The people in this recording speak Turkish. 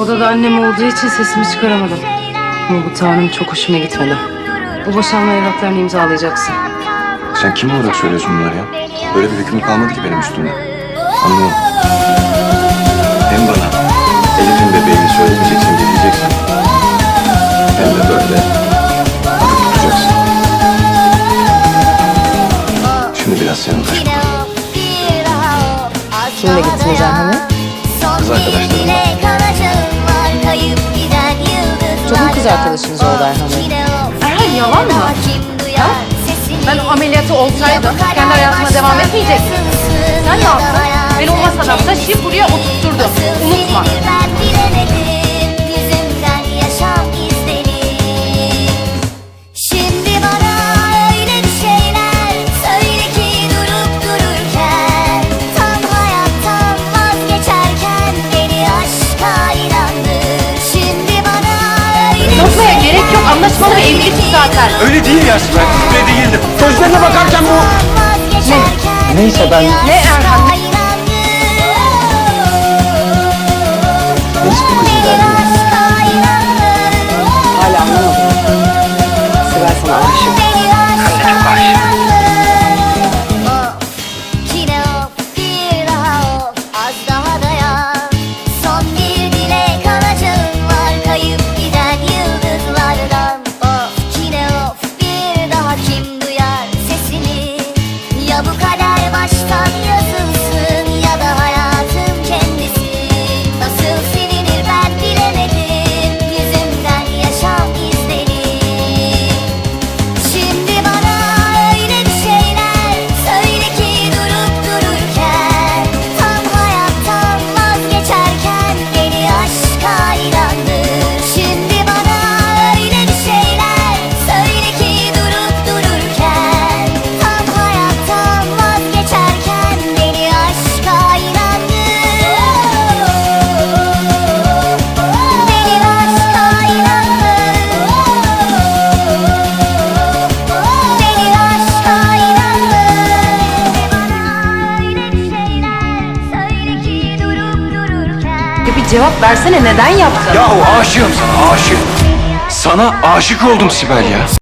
Odada annem olduğu için sesimi çıkaramadım. Ama bu tavrım çok hoşuma gitmedi. Bu boşanma evraklarını imzalayacaksın. Sen kim olarak söylüyorsun bunları ya? Böyle bir hüküm kalmadı ki benim üstümde. Anlamam. Hem bana Elif'in bebeğini söylemeyeceksin, gizleyeceksin. Hem de böyle atıp tutacaksın. Şimdi biraz senin taş bakalım. Kimle gittiniz Erhan'e? Kız arkadaşlarımla. Kız arkadaşınız oldu Erhan Bey? Erhan yalan mı? Ha? Ben ameliyatı olsaydım kendi hayatıma devam etmeyecektim. Sen ne yaptın? Beni o masadan taşıyıp buraya oturtturdun. Anlaşmalı evlilik zaten. Öyle değil ya Sibel. Öyle değildim. Gözlerine bakarken bu... Ne? Neyse ben... Ne Erhan? Cevap versene neden yaptın? Yahu aşığım sana aşık. Sana aşık oldum Sibel ya.